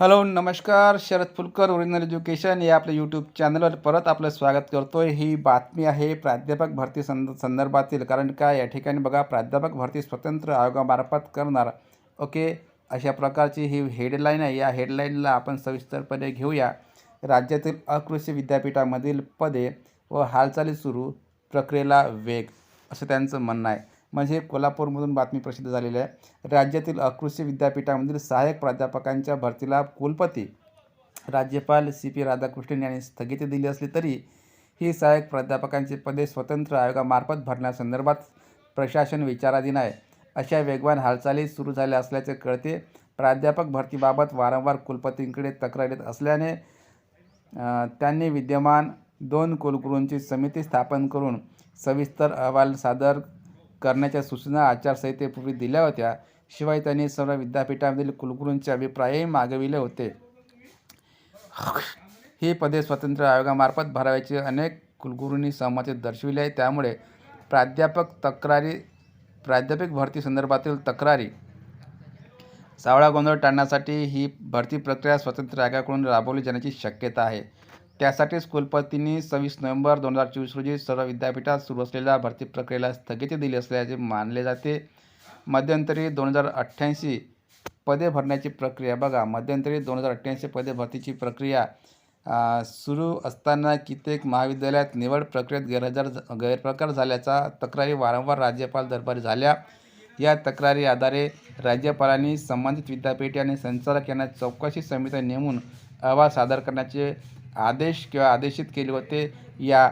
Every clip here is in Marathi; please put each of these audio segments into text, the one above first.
हॅलो नमस्कार. शरद फुलकर ओरिजिनल एज्युकेशन या आपल्या यूट्यूब चॅनलवर परत आपलं स्वागत करतो आहे ही बातमी आहे प्राध्यापक भरती संद संदर्भातील. कारण का? या ठिकाणी बघा प्राध्यापक भरती स्वतंत्र आयोगामार्फत करणार. ओके? अशा प्रकारची ही हेडलाईन आहे. या हेडलाईनला आपण सविस्तरपणे घेऊया. राज्यातील अकृषी विद्यापीठामधील पदे व हालचाली सुरू प्रक्रियेला वेग असं त्यांचं म्हणणं आहे. म्हणजे कोल्हापूरमधून बातमी प्रसिद्ध झालेली आहे. राज्यातील अकृषी विद्यापीठामधील सहाय्यक प्राध्यापकांच्या भरतीला कुलपती राज्यपाल सी पी राधाकृष्णन यांनी स्थगिती दिली असली तरी ही सहाय्यक प्राध्यापकांची पदे स्वतंत्र आयोगामार्फत भरण्यासंदर्भात प्रशासन विचाराधीन आहे. अशा वेगवान हालचाली सुरू झाल्या असल्याचे कळते प्राध्यापक भरतीबाबत वारंवार कुलपतींकडे तक्रार येत असल्याने त्यांनी विद्यमान दोन कुलगुरूंची समिती स्थापन करून सविस्तर अहवाल सादर करण्याच्या सूचना आचारसंहितेपूर्वी दिल्या होत्या. शिवाय त्यांनी सर्व विद्यापीठामधील कुलगुरूंचे अभिप्रायही मागविले होते. ही पदे स्वतंत्र आयोगामार्फत भरावयाचे अनेक कुलगुरूंनी सहमती दर्शविली आहे. त्यामुळे प्राध्यापक तक्रारी प्राध्यापक भरती संदर्भातील तक्रारी सावळा गोंधळ टाळण्यासाठी ही भरती प्रक्रिया स्वतंत्र आयोगाकडून राबवली जाण्याची शक्यता आहे. त्यासाठीच कुलपतींनी सव्वीस नोव्हेंबर दोन हजार चोवीस रोजी सर्व विद्यापीठात सुरू असलेल्या भरती प्रक्रियेला स्थगिती दिली असल्याचे मानले जाते. मध्यंतरी दोन हजार अठ्ठ्याऐंशी पदे भरण्याची प्रक्रिया बघा मध्यंतरी दोन हजार अठ्ठ्याऐंशी पदे भरतीची प्रक्रिया सुरू असताना कित्येक महाविद्यालयात निवड प्रक्रियेत गैरहजर गैरप्रकार झाल्याचा तक्रारी वारंवार राज्यपाल दरबारी झाल्या. या तक्रारी आधारे राज्यपालांनी संबंधित विद्यापीठे आणि संचालक यांना चौकशी समिती नेमून अहवाल सादर करण्याचे आदेश किंवा आदेशित केले होते. या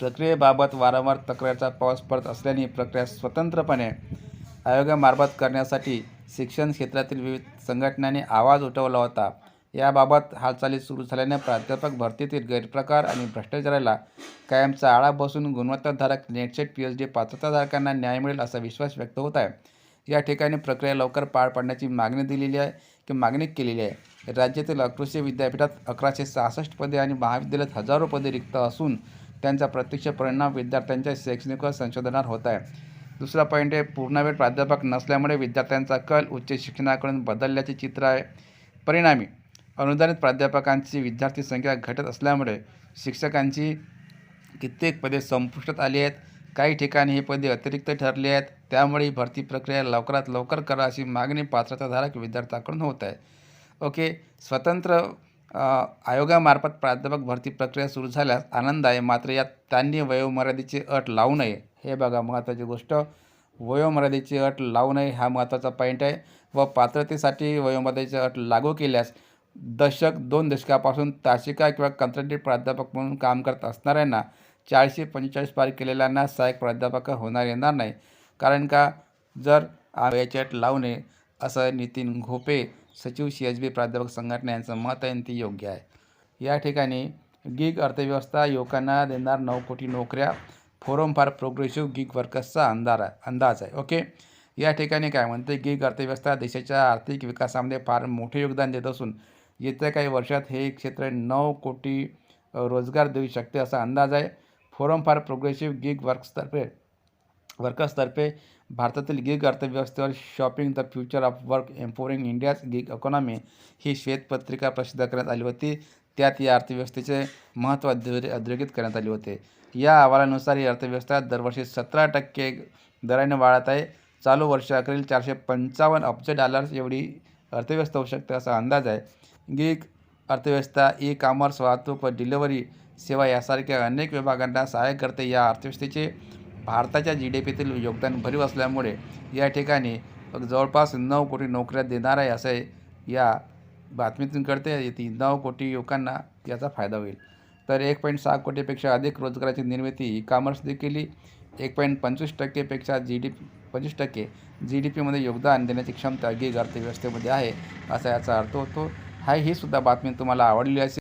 प्रक्रियेबाबत वारंवार तक्रारीचा पाऊस पडत असल्याने प्रक्रिया स्वतंत्रपणे आयोगामार्फत करण्यासाठी शिक्षण क्षेत्रातील विविध संघटनांनी आवाज उठवला होता. याबाबत हालचाली सुरू झाल्याने प्राध्यापक भरतीतील गैरप्रकार आणि भ्रष्टाचाराला कायमचा आळा बसून गुणवत्ताधारक NET SET P H D पात्रताधारकांना न्याय मिळेल असा विश्वास व्यक्त होत आहे. या ठिकाणी प्रक्रिया लवकर पार पाडण्याची मागणी दिलेली आहे की मागणी केलेली आहे. राज्यातील अकृषी विद्यापीठात अकराशे सहासष्ट पदे आणि महाविद्यालयात हजारो पदे रिक्त असून त्यांचा प्रत्यक्ष परिणाम विद्यार्थ्यांच्या शैक्षणिक व संशोधनावर होत आहे. दुसरा पॉईंट आहे पूर्णवेळ प्राध्यापक नसल्यामुळे विद्यार्थ्यांचा कल उच्च शिक्षणाकडून बदलल्याचे चित्र आहे. परिणामी अनुदानित प्राध्यापकांची विद्यार्थी संख्या घटत असल्यामुळे शिक्षकांची कित्येक पदे संपुष्टात आली आहेत. काही ठिकाणी ही पदे अतिरिक्त ठरली आहेत. त्यामुळे ही भरती प्रक्रिया लवकरात लवकर करा अशी मागणी पात्रताधारक विद्यार्थ्यांकडून होत आहे. ओके. स्वतंत्र आयोगामार्फत प्राध्यापक भरती प्रक्रिया सुरू झाल्यास आनंद आहे. मात्र यात त्यांनी वयोमर्यादेची अट लावू नये. हे बघा महत्त्वाची गोष्ट. वयोमर्यादेची अट लावू नये हा महत्त्वाचा पॉईंट आहे. व पात्रतेसाठी वयोमर्यादेची अट लागू केल्यास दशक दोन दशकापासून तासिका किंवा कंत्राटी प्राध्यापक म्हणून काम करत असणाऱ्यांना चाळीसशे पंचेचाळीस पार केलेल्यांना सहाय्यक प्राध्यापक होणार येणार नाही. कारण का? जर वयाची लावू नये असं नितीन घोपे सचिव सी एच बी प्राध्यापक संघटना यांचं मत आहे आणि ते योग्य आहे. या ठिकाणी गिग अर्थव्यवस्था युवकांना देणार नऊ कोटी नोकऱ्या. फोरम फॉर प्रोग्रेसिव्ह गिग वर्कर्सचा अंधार आहे अंदाज आहे. ओके? या ठिकाणी काय म्हणते? गिग अर्थव्यवस्था देशाच्या आर्थिक विकासामध्ये फार मोठे योगदान देत असून येत्या काही वर्षात हे क्षेत्र नऊ कोटी रोजगार देऊ शकते असा अंदाज आहे. फोरम फॉर प्रोग्रेसिव्ह गिग वर्क्सतर्फे वर्कर्सतर्फे भारतातील गिग अर्थव्यवस्थेवर shaping the future of work empowering India's gig economy ही श्वेतपत्रिका प्रसिद्ध करण्यात आली होती. त्यात या अर्थव्यवस्थेचे महत्त्व अधोरे अधोरेखित करण्यात आले होते. या अहवालानुसार ही अर्थव्यवस्था दरवर्षी सतरा टक्के दराने वाढत आहे. चालू वर्षाखेरील चारशे पंचावन्न अब्ज डॉलर्स एवढी अर्थव्यवस्था होऊ शकते असा अंदाज आहे. गिग अर्थव्यवस्था ई कॉमर्स वाहतूक व डिलिव्हरी सेवा यासारख्या अनेक विभागांना सहाय्य करते. या अर्थव्यवस्थेचे भारताच्या जी डी पीतील योगदान भरीव असल्यामुळे या ठिकाणी जवळपास नऊ कोटी नोकऱ्या देणार आहे असं या बातमीतून कळते. ती नऊ कोटी युवकांना याचा फायदा होईल. तर एक पॉईंट सहा कोटीपेक्षा अधिक रोजगाराची निर्मिती ई कॉमर्सने केली. एक पॉईंट पंचवीस टक्केपेक्षा जी डी पंचवीस टक्के जी डी पीमध्ये योगदान देण्याची क्षमता गीग अर्थव्यवस्थेमध्ये आहे असा याचा अर्थ होतो. हा ही सुद्धा बातमी तुम्हाला आवडली असेल.